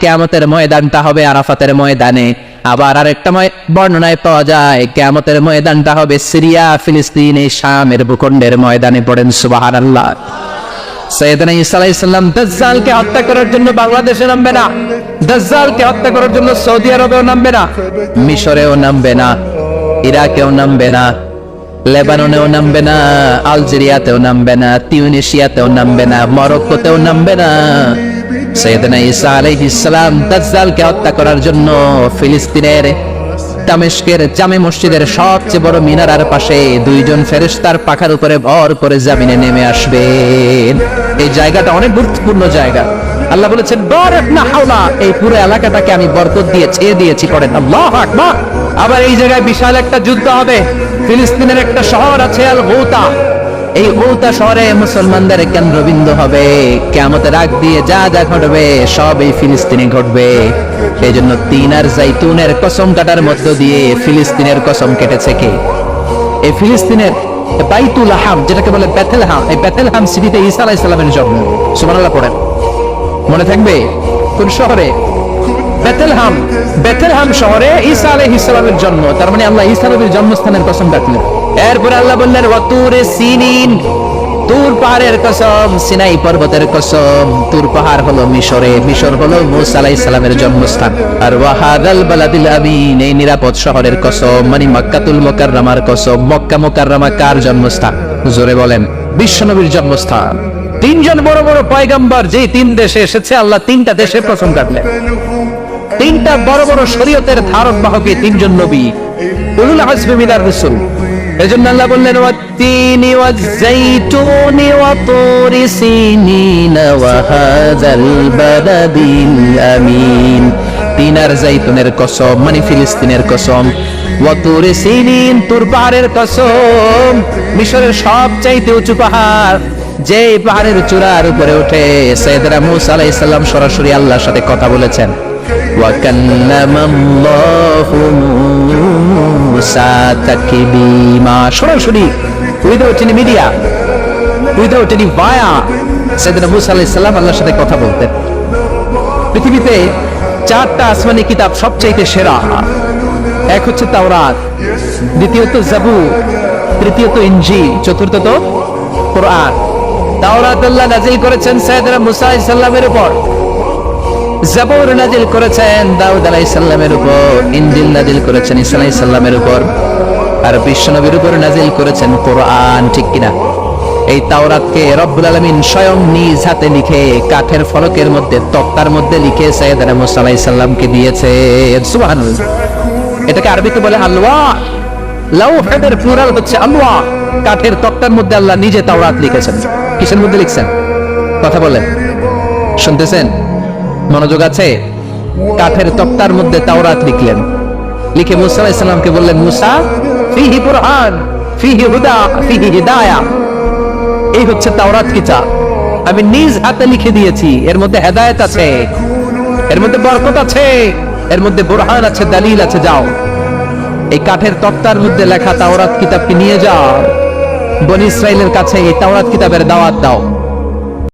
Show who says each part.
Speaker 1: কেয়ামতের ময়দানটা হবে আরাফাতের ময়দানে। আবার আরেকটা বর্ণনায় পাওয়া যায়, কেয়ামতের ময়দানটা হবে সিরিয়া, ফিলিস্তিন, এই শামের ভূখণ্ডের ময়দানে পড়েন সুবাহান আল্লাহ সৈয়দনা হত্যা করার জন্য বাংলাদেশে নামবে না। হত্যা করার জন্য সৌদি আরবেও নামবে না। মিশরেও নামবে না। ইরাকেও নামবে না। লেবাননেও নামবে না। আলজেরিয়াতেও নামবে না। তিউনিশিয়াতেও নামবে না। মরক্কোতেও নামবে না। সৈয়দনা ঈসা আলাইহিস সালাম দাজ্জালকে হত্যা করার জন্য ফিলিস্তিনের দামেস্কের জামে মসজিদের সবচেয়ে বড় মিনারার পাশে দুইজন ফেরেশতার পাখার উপরে ভর করে জামিনে নেমে আসবেন এই জায়গাটা অনেক গুরুত্বপূর্ণ জায়গা। আল্লাহ বলেছেন বরফ না হাওলা এই পুরো এলাকাটাকে আমি বরকত দিয়ে ছেয়ে দিয়েছি, পড়েন। আল্লাহ আকবার। আবার এই জায়গায় বিশাল একটা যুদ্ধ হবে। ফিলিস্তিনের একটা শহর আছে আল গৌতা এই গৌতা শহরে মুসলমানদের কেন্দ্রবিন্দু হবে। কেমতের আগ দিয়ে যা যা ঘটবে সব এই ফিলিস্তিনে ঘটবে। এই জন্য তিন আর জাইতুনের কসম কাটার মধ্য দিয়ে ফিলিস্তিনের কসম কেটেছে কে? এই ফিলিস্তিনের বাইতুল হাম যেটাকে বলে এই সিটিতে ঈসা আলাইহিস সালামের জন্ম। সুবহানাল্লাহ পড়েন। মনে থাকবে? কোন শহরে? বেথেলহাম বেথেলহাম শহরে ঈসা আলাইহিস সালামের জন্ম। তার মানে আল্লাহ ঈসা নবীর জন্মস্থানের কসম কাটলেন। এরপরে আল্লাহ বললেন ওয়াতুরে সিনিন, তুর পাহাড়ের কসম, সিনাই পর্বতের কসম। তুর পাহাড় হলো মিশরে, মিশর হলো মুসা আলাইহিস সালামের জন্মস্থান। আর ওয়াহাদাল বালাদিল আমিন, এই নিরাপদ শহরের কসম মানে মক্কাতুল মুকাররমার কসম। মক্কা মুকাররমা কার জন্মস্থান? জোরে বলেন বিশ্বনবীর জন্মস্থান। তিনজন বড় বড় পয়গাম্বর যে তিন দেশে এসেছে, আল্লাহ তিনটা দেশে প্রথম কাটলেন। তিনটা বড় বড় শরীয়তের ধারক বাহকে তিনজন নবী। উলুল আজমি মিনার রাসূল। এজন্য আল্লাহ বললেন, ওয়াত্তিনি ওয়া ওয়াতুরি সিনিনা ওয়া হাযাল বাদাদিন আমিন। তিনার জাইতুনের কসম মানে ফিলিস্তিনের কসম। ওয়াতুরি সিনিন তুর পাহাড়ের কসম, মিশরের সবচাইতে উঁচু পাহাড় যে পাহাড়ের চূড়ার উপরে উঠে সৈয়দরা মুসা আলাইহিস সালাম সরাসরি আল্লাহর সাথে কথা বলেছেন। ওয়া কাল্লামাল্লাহু কথা বলতেন পৃথিবীতে চারটা আসমানি কিতাব সবচাইতে সেরা। এক হচ্ছে তাওরাত, দ্বিতীয়ত জাবু তৃতীয়ত ইঞ্জি চতুর্থত কোরআন। তাওরাত আল্লাহ নাজিল করেছেন সাইয়েদনা মুসা আলাইহিস উপর। জাবর নাজিল করেছেন দাউদ আলাইহিস সালামের উপর, ইনজিল নাজিল করেছেন ঈসা আলাইহিস সালামের উপর, আর বিশ্বনবীর উপর নাজিল করেছেন কোরআন, ঠিক কিনা? এই তাওরাতকে রব্বুল আলামিন স্বয়ং নিজ হাতে লিখে কাঠের ফলকের মধ্যে, তক্তার মধ্যে লিখে সাইয়েদনা মুসা আলাইহিস সালামকে দিয়েছে। সুবহানাল্লাহ। এটাকে আরবিতে বলে আলওয়া লাউহের প্লুরাল হচ্ছে আলওয়া কাঠের তক্তার মধ্যে আল্লাহ নিজে তাওরাত লিখেছেন। কিসের মধ্যে লিখছেন? কথা বলেন। শুনতেছেন? মনোযোগ আছে? কাঠের তক্তার মধ্যে তাওরাত লিখলেন। লিখে মুসা আলাইহিস সালামকে বললেন, মুসা, ফিহি ফিহি হুদা, ফিহি হিদায়া। এই হচ্ছে তাওরাত কিতাব। আমি নিজ হাতে লিখে দিয়েছি। এর মধ্যে হেদায়েত আছে, এর মধ্যে বরকত আছে, এর মধ্যে বুরহান আছে, দালিল আছে, যাও। এই কাঠের তক্তার মধ্যে লেখা তাওরাত কিতাবকে নিয়ে যাও। বনি ইসরাইলের কাছে এই তাওরাত কিতাবের দাওয়াত দাও।